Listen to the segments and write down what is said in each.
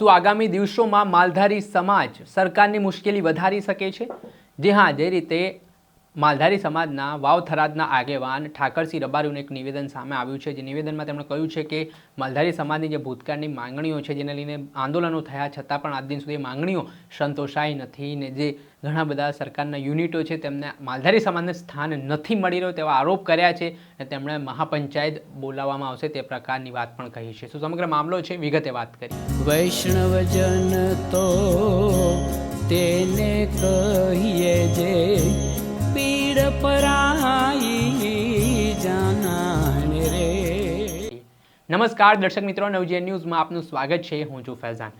શું આગામી દિવસોમાં માલધારી સમાજ સરકારની મુશ્કેલી વધારી શકે છે? જે હા જે રીતે માલધારી સમાજના વાવ થરાદના આગેવાન ઠાકરસિંહ રબારીનું એક નિવેદન સામે આવ્યું છે. જે નિવેદનમાં તેમણે કહ્યું છે કે માલધારી સમાજની જે ભૂતકાળની માંગણીઓ છે, જેને લઈને આંદોલનો થયા છતાં પણ આજ દિન સુધી માંગણીઓ સંતોષાઈ નથી ને જે ઘણા બધા સરકારના યુનિટો છે, તેમને માલધારી સમાજને સ્થાન નથી મળી રહ્યું તેવા આરોપ કર્યા છે અને તેમણે મહાપંચાયત બોલાવવામાં આવશે તે પ્રકારની વાત પણ કહી છે. શું સમગ્ર મામલો છે? વિગતે વાત કરી વૈષ્ણવજન તો તેને નમસ્કાર દર્શક મિત્રો નવજીએન ન્યૂઝમાં આપનું સ્વાગત છે. હું છું ફૈઝાન.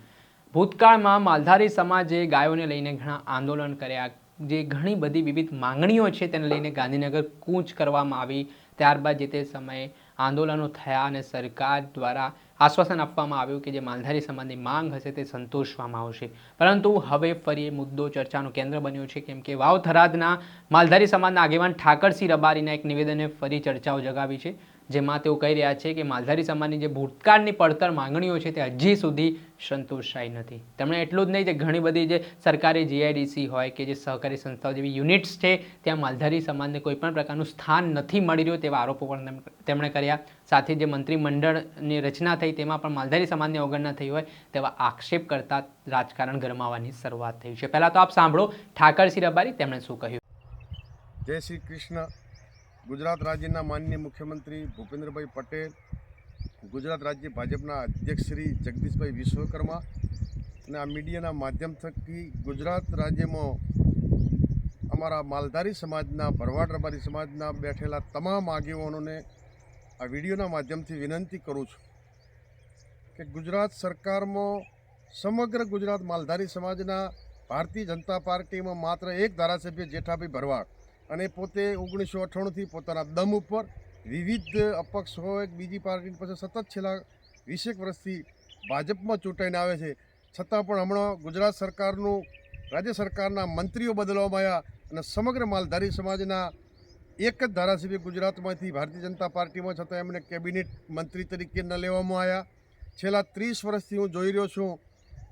ભૂતકાળમાં માલધારી સમાજે ગાયોને લઈને ઘણા આંદોલન કર્યા, જે ઘણી બધી વિવિધ માંગણીઓ છે તેને લઈને ગાંધીનગર કૂચ કરવામાં આવી. ત્યારબાદ જે તે સમયે આંદોલનો થયા અને સરકાર દ્વારા આશ્વાસન આપવામાં આવ્યું કે જે માલધારી સમાજની માંગ હશે તે સંતોષવામાં આવશે. પરંતુ હવે ફરી એ મુદ્દો ચર્ચાનું કેન્દ્ર બન્યો છે, કેમ કે વાવ થરાદના માલધારી સમાજના આગેવાન ઠાકરસિંહ રબારીના એક નિવેદને ફરી ચર્ચાઓ જગાવી છે. જેમાં તેઓ કહી રહ્યા છે કે માલધારી સમાજની જે ભૂતકાળની પડતર માંગણીઓ છે તે હજી સુધી સંતોષાઈ નથી. તેમણે એટલું જ નહીં જે ઘણી બધી જે સરકારી જીઆઈડીસી હોય કે જે સહકારી સંસ્થાઓ જેવી યુનિટ્સ છે, ત્યાં માલધારી સમાજને કોઈપણ પ્રકારનું સ્થાન નથી મળી રહ્યું તેવા આરોપો પણ તેમણે કર્યા. સાથે જે મંત્રીમંડળની રચના થઈ તેમાં પણ માલધારી સમાજની અવગણના થઈ હોય તેવા આક્ષેપ કરતા રાજકારણ ગરમાવાની શરૂઆત થઈ છે. પહેલાં તો આપ સાંભળો ઠાકરસિંહ રબારી તેમણે શું કહ્યું. જય શ્રી કૃષ્ણ. ગુજરાત રાજ્યના માનનીય મુખ્યમંત્રી ભૂપેન્દ્રભાઈ પટેલ, ગુજરાત રાજ્ય ભાજપના અધ્યક્ષ શ્રી જગદીશભાઈ વિશ્વકર્મા અને આ મીડિયાના માધ્યમ થકી ગુજરાત રાજ્યમાં અમારા માલધારી સમાજના ભરવાડ રબારી સમાજના બેઠેલા તમામ આગેવાનોને આ વિડીયોના માધ્યમથી વિનંતી કરું છું કે ગુજરાત સરકારમાં સમગ્ર ગુજરાત માલધારી સમાજના ભારતીય જનતા પાર્ટીમાં માત્ર એક ધારાસભ્ય જેઠાભાઈ ભરવાડ અને પોતે ઓગણીસો અઠ્ઠાણુંથી પોતાના દમ ઉપર વિવિધ અપક્ષ હોય બીજી પાર્ટી પાસે સતત છેલ્લા વીસેક વર્ષથી ભાજપમાં ચૂંટાઈને આવે છે. છતાં પણ હમણાં ગુજરાત સરકારનું, રાજ્ય સરકારના મંત્રીઓ બદલવામાં આવ્યા અને સમગ્ર માલધારી સમાજના એક જ ધારાસભ્ય ગુજરાતમાંથી ભારતીય જનતા પાર્ટીમાં છતાં એમને કેબિનેટ મંત્રી તરીકે ન લેવામાં આવ્યા. છેલ્લા ત્રીસ વર્ષથી હું જોઈ રહ્યો છું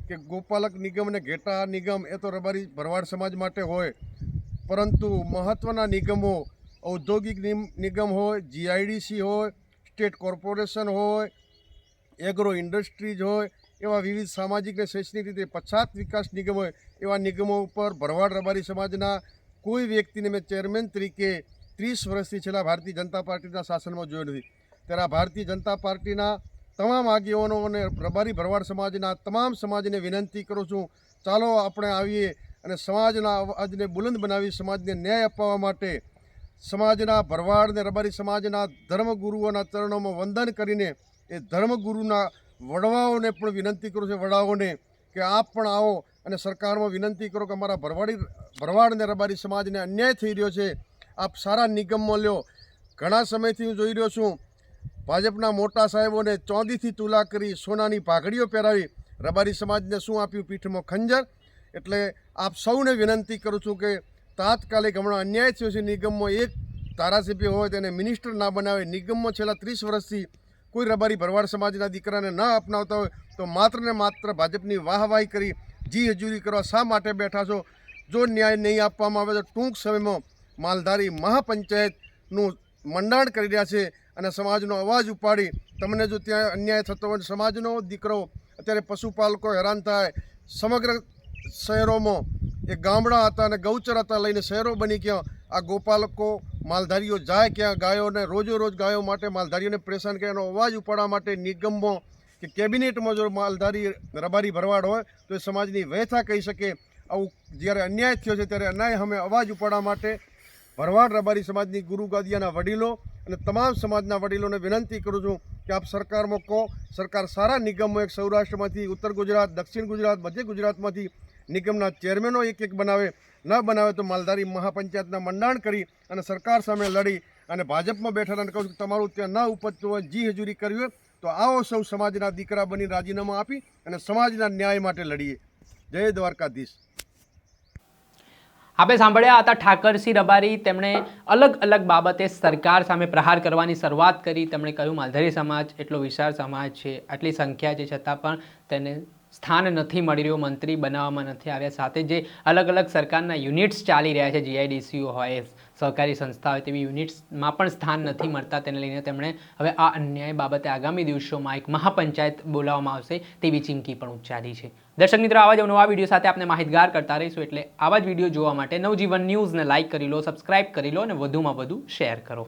કે ગોપાલક નિગમ અને ઘેટા નિગમ એ તો રબારી ભરવાડ સમાજ માટે હોય. પરંતુ મહત્ત્વના નિગમો, ઔદ્યોગિક નિગમ હોય જીઆઈડીસી હોય, સ્ટેટ કોર્પોરેશન હોય, એગ્રો ઇન્ડસ્ટ્રીઝ હોય, એવા વિવિધ સામાજિક અને શૈક્ષણિક રીતે પછાત વિકાસ નિગમ હોય, એવા નિગમો ઉપર ભરવાડ રબારી સમાજના કોઈ વ્યક્તિને મેં ચેરમેન તરીકે ત્રીસ વર્ષથી છેલ્લા ભારતીય જનતા પાર્ટીના શાસનમાં જોયો નથી. ત્યારે આ ભારતીય જનતા પાર્ટીના તમામ આગેવાનો અને રબારી ભરવાડ સમાજના તમામ સમાજને વિનંતી કરું છું, ચાલો આપણે આવીએ અને સમાજના અવાજને બુલંદ બનાવી સમાજને ન્યાય અપાવવા માટે સમાજના ભરવાડ અને રબારી સમાજના ધર્મગુરુઓના ચરણોમાં વંદન કરીને એ ધર્મગુરુના વડવાઓને પણ વિનંતી કરું છું, વડાઓને, કે આપ પણ આવો અને સરકારમાં વિનંતી કરો કે અમારા ભરવાડી, ભરવાડ અને રબારી સમાજને અન્યાય થઈ રહ્યો છે. આપ સારા નિગમમાં લ્યો. ઘણા સમયથી હું જોઈ રહ્યો છું, ભાજપના મોટા સાહેબોને ચોંદીથી તુલા કરી સોનાની પાઘડીઓ પહેરાવી રબારી સમાજને શું આપ્યું પીઠમાં ખંજર? એટલે આપ સૌને વિનંતી કરું છું કે તાત્કાલિક હમણાં અન્યાય થયો છે નિગમમાં એક ધારાસભ્ય હોય તેને મિનિસ્ટર ના બનાવે. નિગમમાં છેલ્લા ત્રીસ વર્ષથી કોઈ રબારી ભરવાડ સમાજના દીકરાને ન અપનાવતા હોય તો માત્ર ને માત્ર ભાજપની વાહવાહી કરી જી હજૂરી કરવા શા માટે બેઠા છો? જો ન્યાય નહીં આપવામાં આવે તો ટૂંક સમયમાં માલધારી મહાપંચાયતનું મંડાણ કરી રહ્યા છે અને સમાજનો અવાજ ઉપાડી તમને જો ત્યાં અન્યાય થતો હોય સમાજનો દીકરો, અત્યારે પશુપાલકો હેરાન થાય, સમગ્ર શહેરોમાં એ ગામડા હતા અને ગૌચર હતા લઈને શહેરો બની ગયા. આ ગોપાલકો માલધારીઓ જાય ક્યાં, ગાયોને રોજો રોજ ગાયો માટે માલધારીઓને પરેશાન કે એનો અવાજ ઉપાડવા માટે નિગમમાં કે કેબિનેટમાં જો માલધારી રબારી ભરવાડ હોય તો એ સમાજની વ્યથા કહી શકે. આવું જ્યારે અન્યાય થયો છે ત્યારે અન્યાય અમે અવાજ ઉપાડવા માટે ભરવાડ રબારી સમાજની ગુરુ ગાદિયાના વડીલો અને તમામ સમાજના વડીલોને વિનંતી કરું છું કે આપ સરકારમાં કહો. સરકાર સારા નિગમો એક સૌરાષ્ટ્રમાંથી, ઉત્તર ગુજરાત, દક્ષિણ ગુજરાત, મધ્ય ગુજરાતમાંથી નિગમના ચેરમેનો એક એક બનાવે, ન બનાવે તો માલધારી મહાપંચાયતના મંડાણ કરી અને સરકાર સામે લડી અને ભાજપમાં બેઠેલાને કહું છું કે તમારું ત્યાં ન ઉપજતું હોય, જી હજૂરી કરવી હોય, તો આવો સૌ સમાજના દીકરા બની રાજીનામું આપી અને સમાજના ન્યાય માટે લડીએ. જય દ્વારકાધીશ. આપણે સાંભળ્યા હતા ઠાકરસિંહ રબારી, તેમણે અલગ અલગ બાબતે સરકાર સામે પ્રહાર કરવાની શરૂઆત કરી. તેમણે કહ્યું, માલધારી સમાજ એટલો વિશાળ સમાજ છે, આટલી સંખ્યા છે, છતાં પણ તેને સ્થાન નથી મળી રહ્યું, મંત્રી બનાવવામાં નથી આવ્યા. સાથે જે અલગ અલગ સરકારના યુનિટ્સ ચાલી રહ્યા છે, જીઆઈડીસીઓ હોય, સહકારી સંસ્થા હોય, તેવી યુનિટ્સમાં પણ સ્થાન નથી મળતા. તેને લઈને તેમણે હવે આ અન્યાય બાબતે આગામી દિવસોમાં એક મહાપંચાયત બોલાવવામાં આવશે તેવી ચીમકી પણ ઉચ્ચારી છે. દર્શક મિત્રો, આવા જ નવા વીડિયો સાથે આપણે માહિતગાર કરતા રહીશું. એટલે આવા જ વીડિયો જોવા માટે નવજીવન ન્યૂઝને લાઇક કરી લો, સબસ્ક્રાઇબ કરી લો અને વધુમાં વધુ શેર કરો.